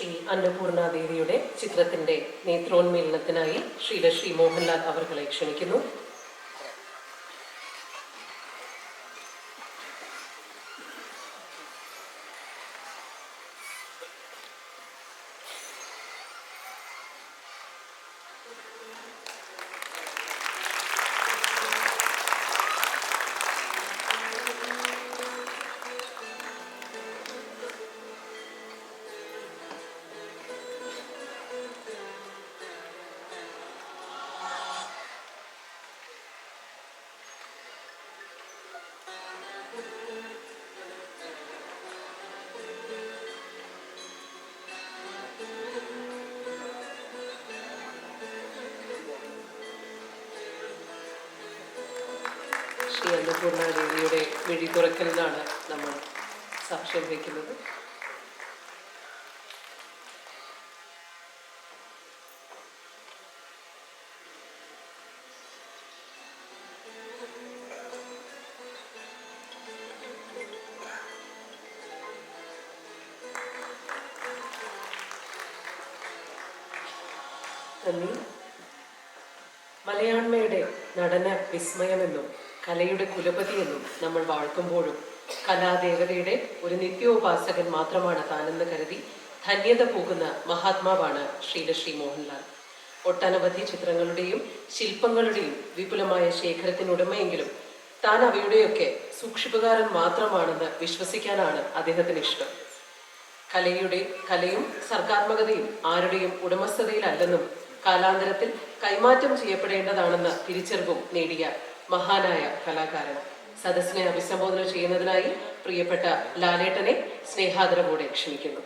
ശ്രീ അന്നപൂർണ ദേവിയുടെ ചിത്രത്തിന്റെ നേത്രോന്മേലനത്തിനായി ശ്രീ ശ്രീ മോഹൻലാൽ അവർകളെ ക്ഷണിക്കുന്നു. ശ്രീ അന്നപൂർണ ദേവിയുടെ വിഴി തുറക്കലിനാണ് നമ്മൾ സാക്ഷ്യം വയ്ക്കുന്നത്. മലയാണ്മയുടെ നടന വിസ്മയമെന്നും കലയുടെ കുലപതി എന്നും നമ്മൾ വാഴ്ക്കുമ്പോഴും കലാദേവതയുടെ ഒരു നിത്യോപാസകൻ മാത്രമാണ് താനെന്ന് കരുതി ധന്യത പോകുന്ന മഹാത്മാവാണ് ശ്രീലശ്രീ മോഹൻലാൽ. ഒട്ടനവധി ചിത്രങ്ങളുടെയും ശില്പങ്ങളുടെയും വിപുലമായ ശേഖരത്തിനുടമയെങ്കിലും താൻ അവയുടെയൊക്കെ സൂക്ഷിപ്പുകാരൻ മാത്രമാണെന്ന് വിശ്വസിക്കാനാണ് അദ്ദേഹത്തിന് ഇഷ്ടം. കലയുടെ കലയും സർഗാത്മകതയും ആരുടെയും ഉടമസ്ഥതയിലല്ലെന്നും കാലാന്തരത്തിൽ കൈമാറ്റം ചെയ്യപ്പെടേണ്ടതാണെന്ന തിരിച്ചറിവും നേടിയ മഹാനായ കലാകാരൻ. സദസ്സിനെ അഭിസംബോധന ചെയ്യുന്നതിനായി പ്രിയപ്പെട്ട ലാലേട്ടനെ സ്നേഹാദരവോടെ ക്ഷണിക്കുന്നു.